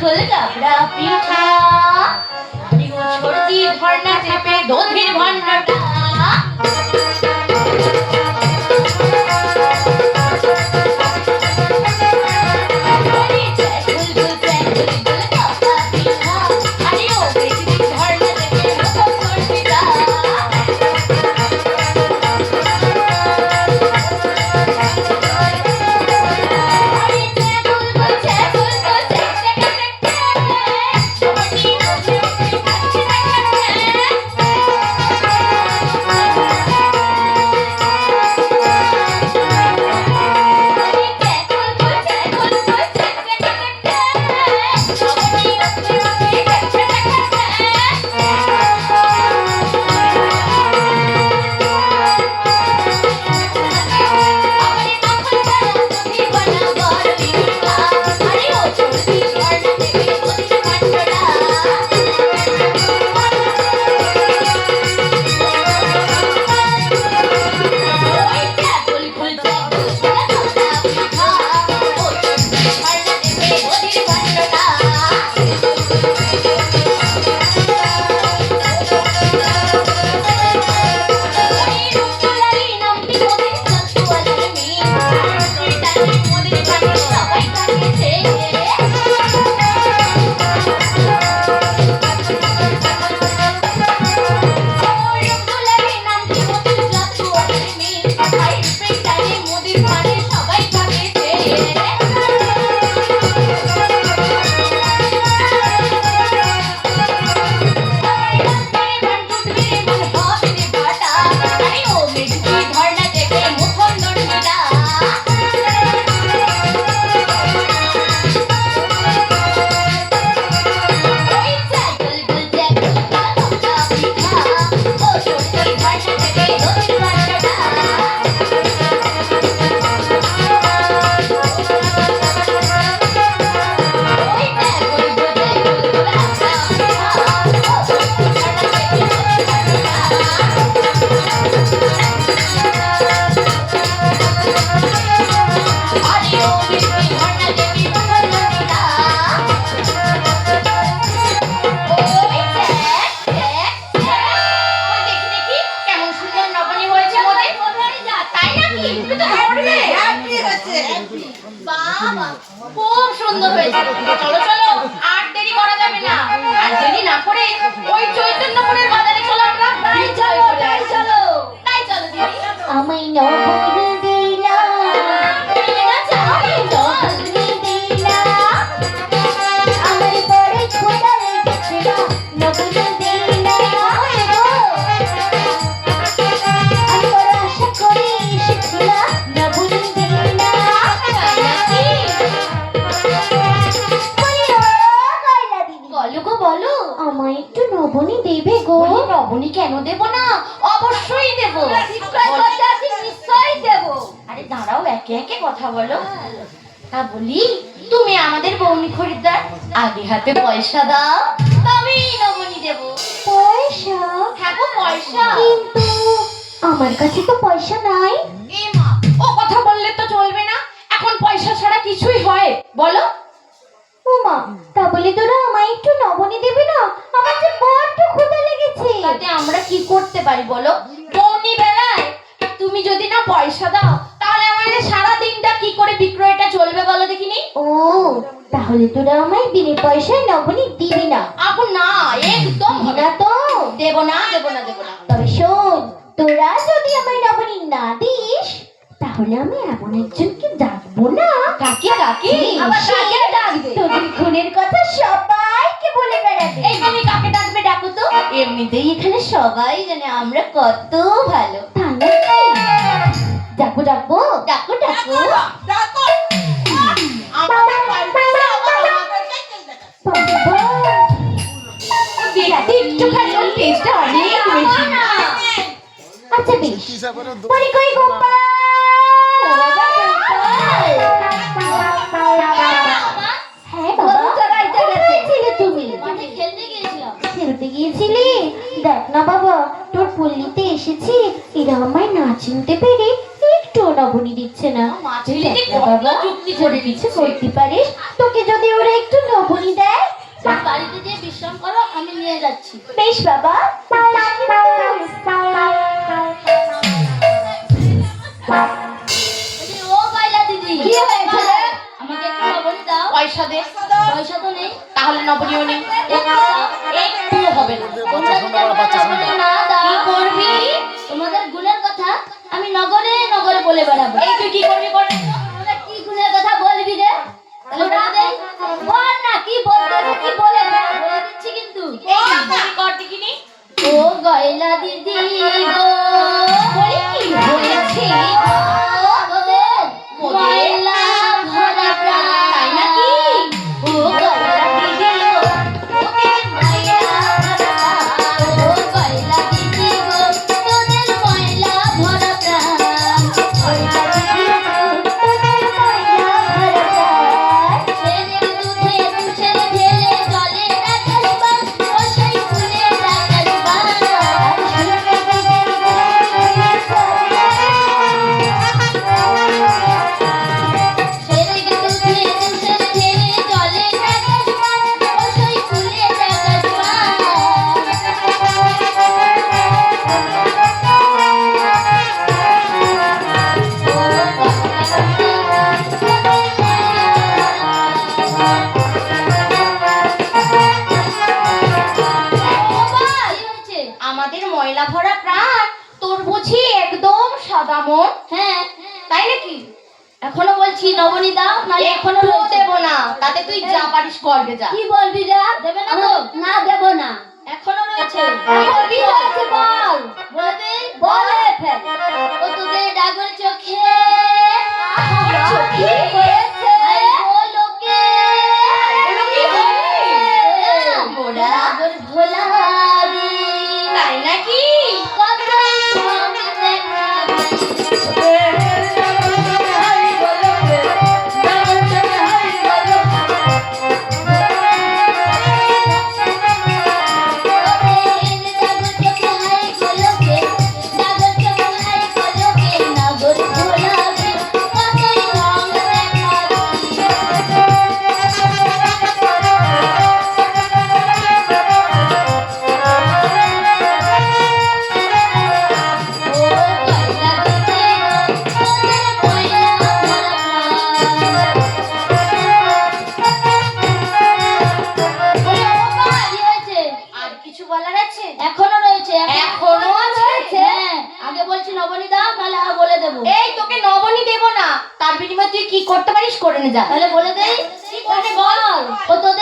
खुल कपड़ा पी ওই নবনী দেবে গো। নবনী কেন দেব না? অবশ্যই দেব। নিশ্চয়ই দেবো। আরে দাঁড়াও একে একে কথা বলো। তা বলি তুমি আমাদের বৌনি খরিদ্দার আগে হাতে পয়সা দাও তবেই নবনী দেব। পয়সা? হ্যাঁ গো পয়সা। কিন্তু আমার কাছে তো পয়সা নাই। এ মা ও কথা বললে তো চলবে না। এখন পয়সা ছাড়া কিছুই হয়। বলো। উমা তা বলে তোরা আমায় একটু নবনী দেবে না? আমার যে বড্ড ক্ষুধা লেগেছে। তাতে আমরা কি করতে পারি বলো? বৌনি বেলায় তুমি যদি না পয়সা দাও তাহলে আমাদের সারা দিনটা কি করে বিক্রয়টা চলবে বলো দেখিনি? ও তাহলে তোরা আমায় বিনে পয়সায় নবনী দিবি না। এখন না একদম না তো? দেব না দেব না দেব না। তবে শোন তোরা যদি আমায় নবনী না দিস তাহলে আমি এমন একজনকে ডাকবো না। কাকে কাকে? আবার কাকে ডাকবে? তোদের খুনের কথা সবাইকে বলে বেড়াবে। এই তুমি কাকে ডাকবে ডাকো তো। এমনিতেই এখানে সবাই জানে আমরা কত ভালো। ডাকো ডাকো। একটুখানি টেস্টটা অনেক বেশি আচ্ছা বেশ। পরে কই গোপাল? খেলতে গিয়েছিলি দেখ না বাবা তোর পল্লীতে এসেছি এরা আমায় না চিনতে পেরে একটু নবনী দিচ্ছে না তোকে যদি ওরা একটু নবনী দেয় বাড়িতে যেয়ে বিশ্রাম করো আমি নিয়ে যাচ্ছি বেশ বাবা বলছি, পয়সা দে। পয়সা তো নেই তাহলে নবনীয় নেই। একটু একটুও হবে না। করবি? তোমাদের গুণের কথা আমি নগরে নগরে বলে বেড়াবো। এই তুই কি করবি করে কি গুণের কথা বলবি রে? বলে না কি বলতে কি বলে? দিচ্ছি কিন্তু। ও গয়লা একদম সাদা মন হ্যাঁ তাই নাকি? এখনও বলছি নবনী দাও নালে এখনও রয়েছে। দেব না তাতে তুই যা পারিস করবে যা। কি বলবি যা? দেবে না তো না দেব না। এখনও রয়েছে। কি হয়েছে বল। বলে বলে ফেল। ও তোদের ডাগর চোখে করে নে যা। তাহলে বলে দেই বল। ও তোদের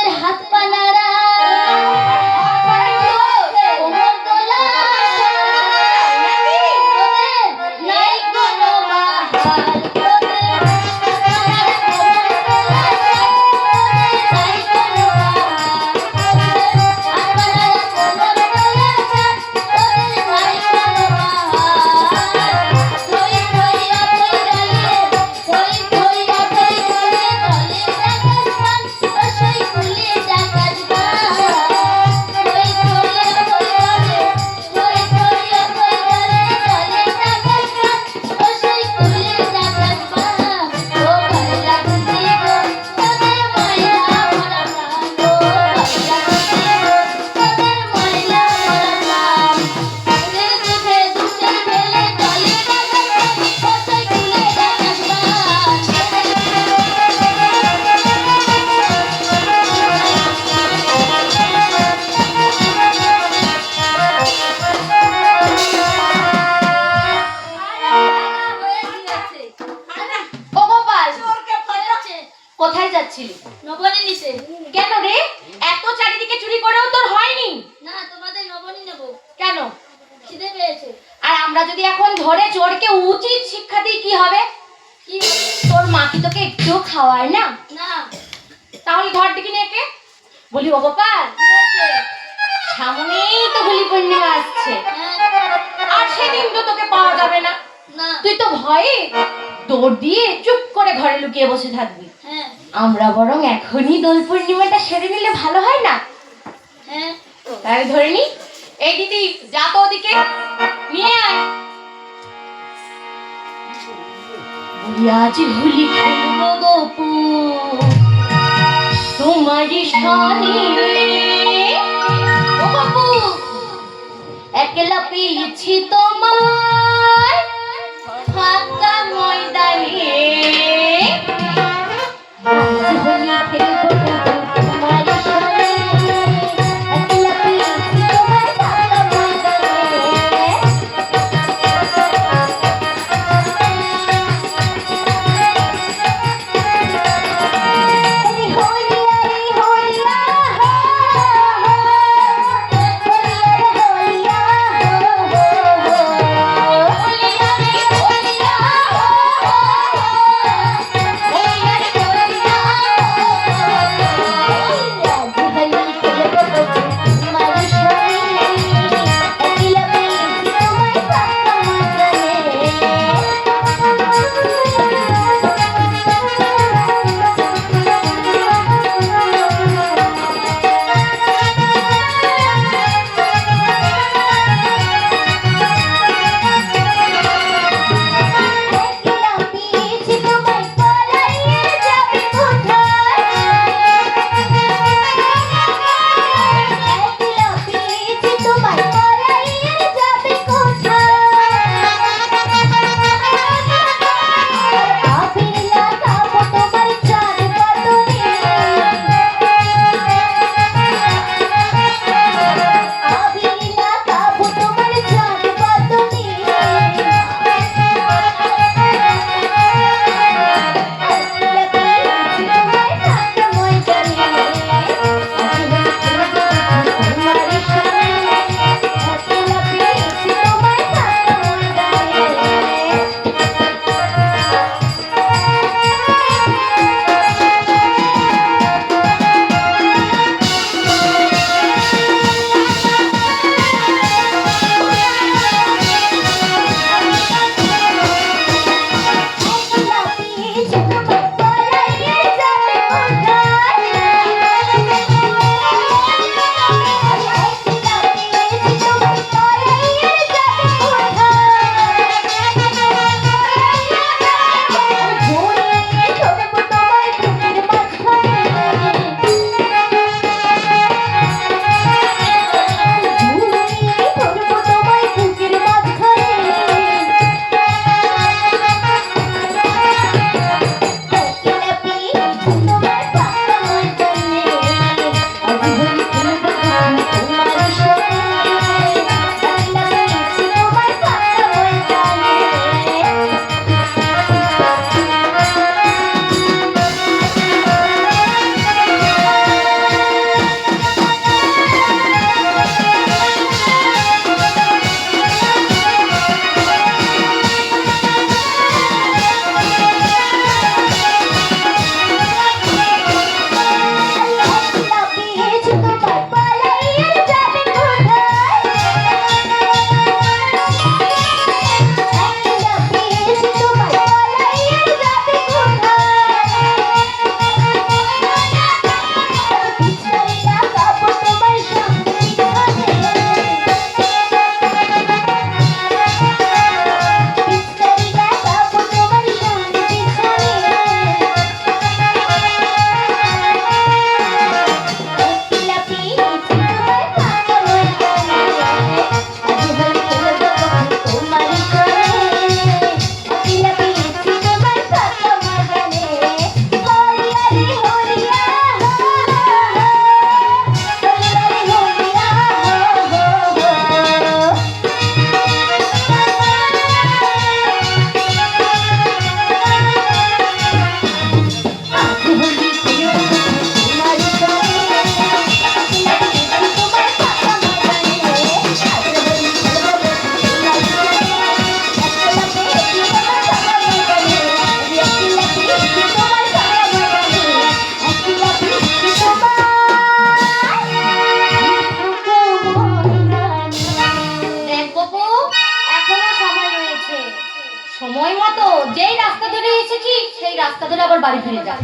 বলি ও বাবা সামনেই তো বলি পূর্ণিমা আসছে। আর সেদিন তো তোকে পাওয়া যাবে না। তুই তো ভয়ে দৌড় দিয়ে চুপ করে ঘরে লুকিয়ে বসে থাকবি। হ্যাঁ। আমরা বরং এখনই দোল পূর্ণিমাটা সেরে নিলে ভালো হয় না? হ্যাঁ। তাই ধরে নি এই দিদি যা তো ওদিকে নিয়ে আয়। আজ হুলি খেলব গোপন তোমার সানি ও বাবু একলা পেয়েছি তোমার। রাস্তা তাদের আবার বাড়ি ফিরে যাও।